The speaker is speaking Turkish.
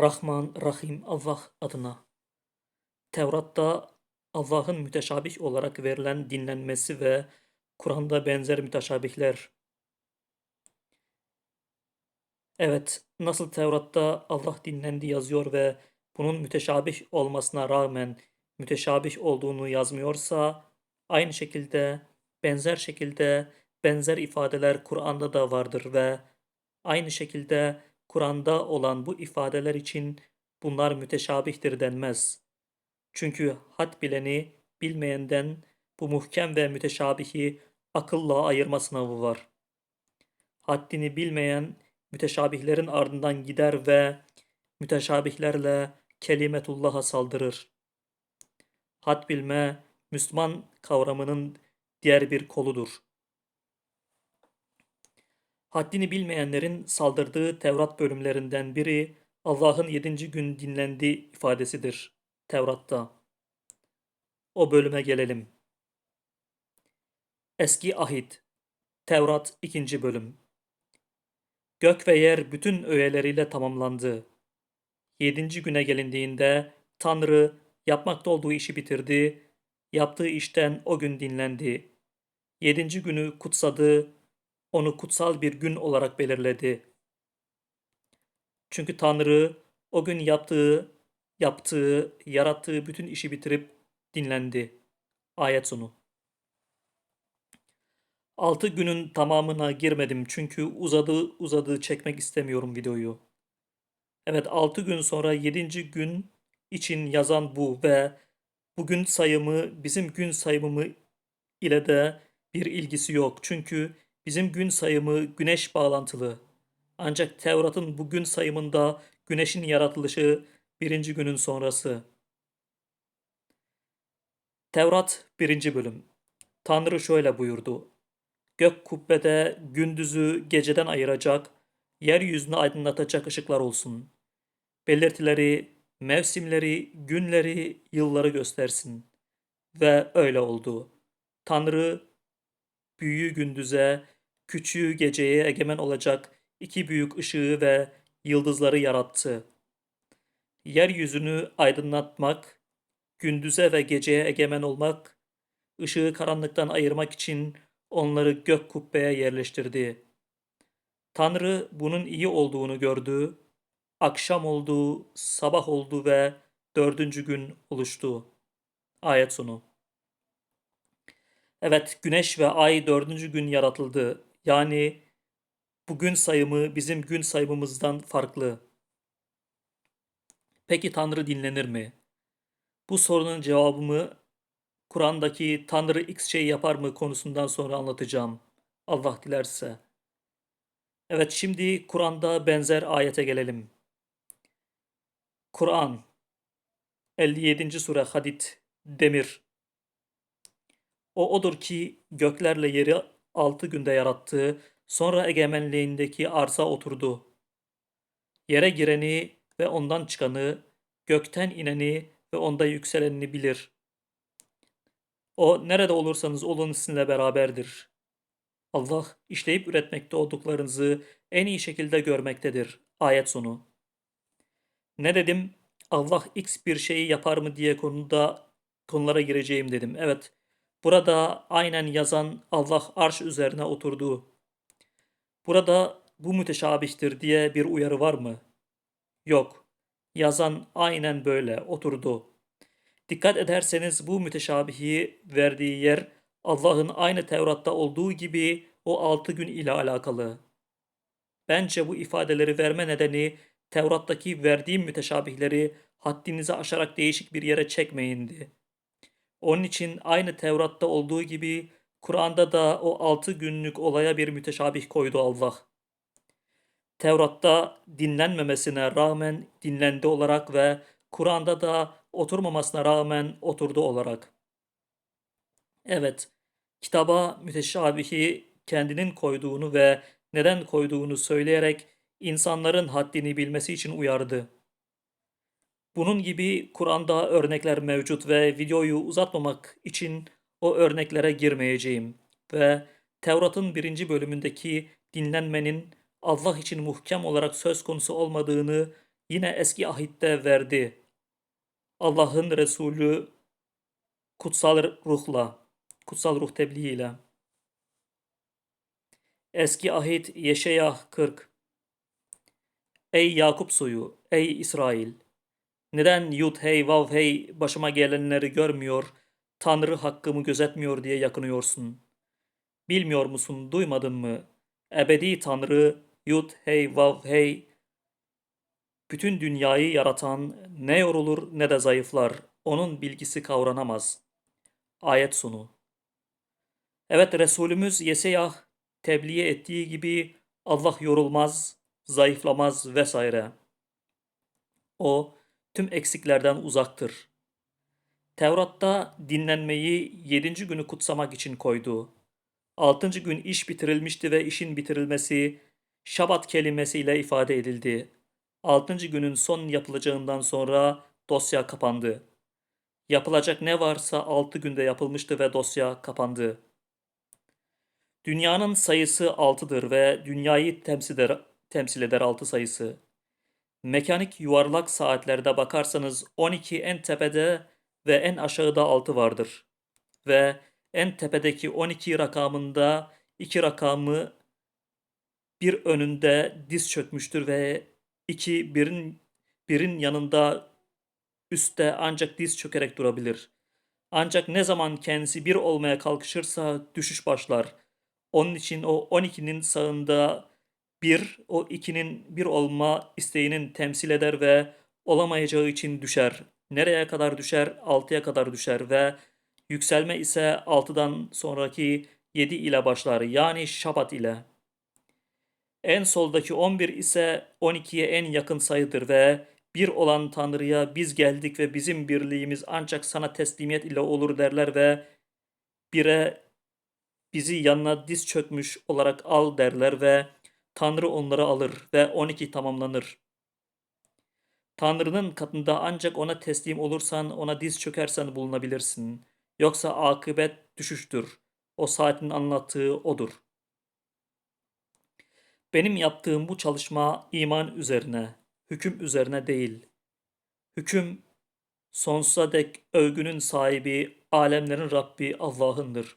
Rahman, Rahim Allah adına. Tevrat'ta Allah'ın müteşabih olarak verilen dinlenmesi ve Kur'an'da benzer müteşabihler. Evet, nasıl Tevrat'ta Allah dinlendi yazıyor ve bunun müteşabih olmasına rağmen müteşabih olduğunu yazmıyorsa, aynı şekilde, benzer şekilde benzer ifadeler Kur'an'da da vardır ve aynı şekilde Kur'an'da olan bu ifadeler için bunlar müteşabihtir denmez. Çünkü had bileni bilmeyenden bu muhkem ve müteşabihi akılla ayırma sınavı var. Haddini bilmeyen müteşabihlerin ardından gider ve müteşabihlerle kelimetullah'a saldırır. Had bilme Müslüman kavramının diğer bir koludur. Haddini bilmeyenlerin saldırdığı Tevrat bölümlerinden biri Allah'ın yedinci gün dinlendi ifadesidir Tevrat'ta. O bölüme gelelim. Eski Ahit Tevrat 2. bölüm Gök ve yer bütün öğeleriyle tamamlandı. Yedinci güne gelindiğinde Tanrı yapmakta olduğu işi bitirdi, yaptığı işten o gün dinlendi. Yedinci günü kutsadı, onu kutsal bir gün olarak belirledi. Çünkü Tanrı o gün yaptığı, yaptığı, yarattığı bütün işi bitirip dinlendi. Ayet sonu. Altı günün tamamına girmedim çünkü uzadı uzadı çekmek istemiyorum videoyu. Evet altı gün sonra yedinci gün için yazan bu ve bugün sayımı bizim gün sayımı ile de bir ilgisi yok. Çünkü bizim gün sayımı güneş bağlantılı. Ancak Tevrat'ın bu gün sayımında güneşin yaratılışı birinci günün sonrası. Tevrat 1. bölüm Tanrı şöyle buyurdu. Gök kubbede gündüzü geceden ayıracak, yeryüzünü aydınlatacak ışıklar olsun. Belirtileri, mevsimleri, günleri, yılları göstersin. Ve öyle oldu. Tanrı büyüğü gündüze, küçüğü geceye egemen olacak iki büyük ışığı ve yıldızları yarattı. Yeryüzünü aydınlatmak, gündüze ve geceye egemen olmak, ışığı karanlıktan ayırmak için onları gök kubbeye yerleştirdi. Tanrı bunun iyi olduğunu gördü, akşam oldu, sabah oldu ve dördüncü gün oluştu. Ayet sonu. Evet, güneş ve ay dördüncü gün yaratıldı. Yani bugün sayımı bizim gün sayımımızdan farklı. Peki Tanrı dinlenir mi? Bu sorunun cevabımı Kur'an'daki Tanrı X şey yapar mı konusundan sonra anlatacağım. Allah dilerse. Evet şimdi Kur'an'da benzer ayete gelelim. Kur'an 57. sure Hadid Demir O odur ki göklerle yeri altı günde yarattı, sonra egemenliğindeki arsa oturdu. Yere gireni ve ondan çıkanı, gökten ineni ve onda yükselenini bilir. O nerede olursanız olun sizinle beraberdir. Allah işleyip üretmekte olduklarınızı en iyi şekilde görmektedir. Ayet sonu. Ne dedim? Allah X bir şeyi yapar mı diye konuda konulara gireceğim dedim. Evet. Burada aynen yazan Allah arş üzerine oturdu. Burada bu müteşabihtir diye bir uyarı var mı? Yok. Yazan aynen böyle oturdu. Dikkat ederseniz bu müteşabihi verdiği yer Allah'ın aynı Tevrat'ta olduğu gibi o altı gün ile alakalı. Bence bu ifadeleri verme nedeni Tevrat'taki verdiğim müteşabihleri haddinizi aşarak değişik bir yere çekmeyindi. Onun için aynı Tevrat'ta olduğu gibi Kur'an'da da o altı günlük olaya bir müteşabih koydu Allah. Tevrat'ta dinlenmemesine rağmen dinlendi olarak ve Kur'an'da da oturmamasına rağmen oturdu olarak. Evet, kitaba müteşabihi kendinin koyduğunu ve neden koyduğunu söyleyerek insanların haddini bilmesi için uyardı. Bunun gibi Kur'an'da örnekler mevcut ve videoyu uzatmamak için o örneklere girmeyeceğim ve Tevrat'ın birinci bölümündeki dinlenmenin Allah için muhkem olarak söz konusu olmadığını yine eski ahitte verdi. Allah'ın Resulü kutsal ruhla, kutsal ruh tebliğiyle. Eski ahit Yeşeyah 40 Ey Yakup soyu, ey İsrail! Neden Yud hey vav hey başıma gelenleri görmüyor, Tanrı hakkımı gözetmiyor diye yakınıyorsun? Bilmiyor musun, duymadın mı? Ebedi Tanrı Yud hey vav hey bütün dünyayı yaratan ne yorulur ne de zayıflar. Onun bilgisi kavranamaz. Ayet sonu. Evet Resulümüz Yeseyah tebliğ ettiği gibi Allah yorulmaz, zayıflamaz vesaire. O tüm eksiklerden uzaktır. Tevrat'ta dinlenmeyi yedinci günü kutsamak için koydu. Altıncı gün iş bitirilmişti ve işin bitirilmesi şabat kelimesiyle ifade edildi. Altıncı günün son yapılacağından sonra dosya kapandı. Yapılacak ne varsa altı günde yapılmıştı ve dosya kapandı. Dünyanın sayısı altıdır ve dünyayı temsil eder, temsil eder altı sayısı. Mekanik yuvarlak saatlerde bakarsanız 12 en tepede ve en aşağıda 6 vardır. Ve en tepedeki 12 rakamında iki rakamı bir önünde diz çökmüştür ve iki birin birin yanında üstte ancak diz çökerek durabilir. Ancak ne zaman kendisi bir olmaya kalkışırsa düşüş başlar. Onun için o 12'nin sağında bir, o 2'nin bir olma isteğinin temsil eder ve olamayacağı için düşer. Nereye kadar düşer? 6'ya kadar düşer ve yükselme ise 6'dan sonraki 7 ile başlar. Yani Şabat ile. En soldaki 11 ise 12'ye en yakın sayıdır ve bir olan Tanrı'ya biz geldik ve bizim birliğimiz ancak sana teslimiyet ile olur derler ve bire bizi yanına diz çökmüş olarak al derler ve Tanrı onları alır ve 12 tamamlanır. Tanrı'nın katında ancak ona teslim olursan, ona diz çökersen bulunabilirsin. Yoksa akıbet düşüştür. O saatin anlattığı odur. Benim yaptığım bu çalışma iman üzerine, hüküm üzerine değil. Hüküm sonsuza dek övgünün sahibi, alemlerin Rabbi Allah'ındır.